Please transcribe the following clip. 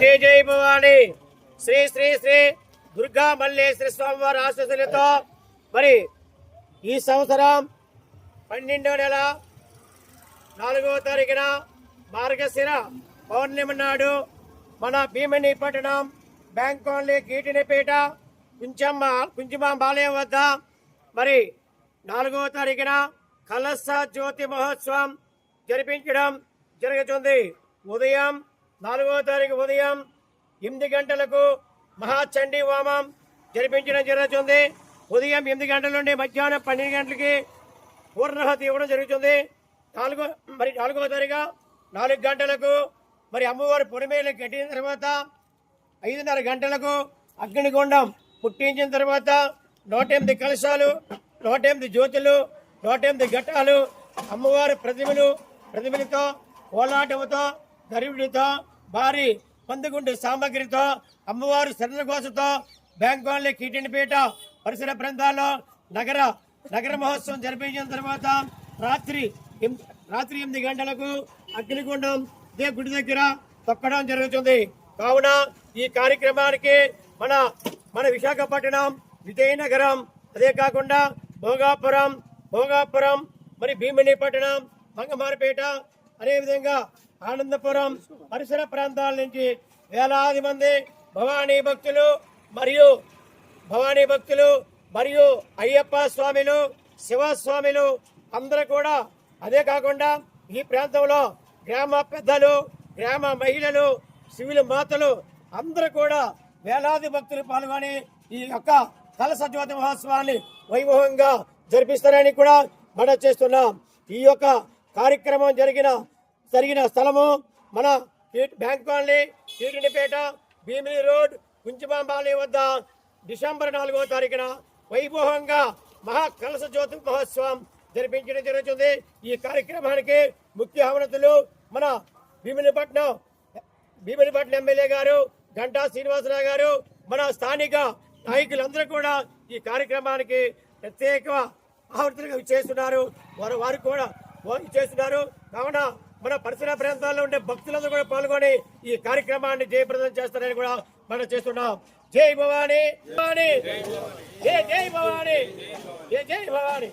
జై జై భవాని. శ్రీ శ్రీ శ్రీ దుర్గా మల్లేశ్వర స్వామివారి ఆశీస్సులతో మరి ఈ సంవత్సరం పన్నెండో నెల నాలుగవ తారీఖున మార్గశిర పౌర్ణమి నాడు మన భీమిని పట్టణం బ్యాంకోన్లీ గీటినిపేట కుంచమ్మ కుంచుమ బాలయం వద్ద మరి నాలుగవ తారీఖున కలస జ్యోతి మహోత్సవం జరిపించడం జరుగుతుంది. ఉదయం నాలుగవ తారీఖు ఉదయం ఎనిమిది గంటలకు మహాచండీ హోమం జరిపించడం జరుగుతుంది. ఉదయం ఎనిమిది గంటల నుండి మధ్యాహ్నం పన్నెండు గంటలకి పూర్ణహతి ఇవ్వడం జరుగుతుంది. నాలుగో మరి నాలుగవ తారీఖు నాలుగు గంటలకు మరి అమ్మవారి పొడిమేలు కట్టిన తర్వాత ఐదున్నర గంటలకు అగ్నిగుండం పుట్టించిన తర్వాత నూట ఎనిమిది కలశాలు నూట ఎనిమిది జ్యోతులు నూట ఎనిమిది ఘట్టాలు అమ్మవారి ప్రతిమలు ప్రతిమలతో కోలాటముతో గరువుడితో భారీ పందుగుండు సామగ్రితో అమ్మవారు శరణఘోషతో బ్యాంక్ కీటినిపేట పరిసర ప్రాంతాల్లో నగర నగర మహోత్సవం జరిపించిన తర్వాత రాత్రి రాత్రి ఎనిమిది గంటలకు అగ్నిగుండం ఇదే గుడి దగ్గర తొక్కడం జరుగుతుంది. కావున ఈ కార్యక్రమానికి మన మన విశాఖపట్నం విజయనగరం అదే కాకుండా భోగాపురం భోగాపురం మరి భీమిని పట్టణం మంగమారిపేట అదేవిధంగా ఆనందపురం పరిసర ప్రాంతాల నుంచి వేలాది మంది భవానీ భక్తులు మరియు భవానీ భక్తులు మరియు అయ్యప్ప స్వామిలు శివస్వామిలు అందరూ కూడా అదే కాకుండా ఈ ప్రాంతంలో గ్రామ పెద్దలు గ్రామ మహిళలు శివుల మాతలు అందరూ కూడా వేలాది భక్తులు పాల్గొని ఈ యొక్క కలస జ్యోతి మహోత్సవాన్ని వైభవంగా జరిపిస్తారని కూడా మనం చేస్తున్నాం. ఈ యొక్క కార్యక్రమం జరిగిన జరిగిన స్థలము మన బ్యాంక్ కాలనీ తీరునిపేట భీమిలి రోడ్ కుంచుమాంబాలి వద్ద డిసెంబర్ నాలుగో తారీఖున వైభవంగా మహా కలస జ్యోతి మహోత్సవం జరిపించడం జరుగుతుంది. ఈ కార్యక్రమానికి ముఖ్య అవనతులు మన భీమిలిపట్నం భీమిలిపట్నం ఎమ్మెల్యే గారు గంటా శ్రీనివాసరావు గారు మన స్థానిక నాయకులందరూ కూడా ఈ కార్యక్రమానికి ప్రత్యేక ఆహ్వానితులుగా చేస్తున్నారు వారు వారు కూడా వారు చేస్తున్నారు కావున మన పరిసర ప్రాంతాల్లో ఉండే భక్తులందరూ కూడా పాల్గొని ఈ కార్యక్రమాన్ని జయప్రదం చేస్తారని కూడా మనం చేస్తున్నాం. జై భవానీ. భవానీ. జై జై భవానీ. జై జై భవానీ.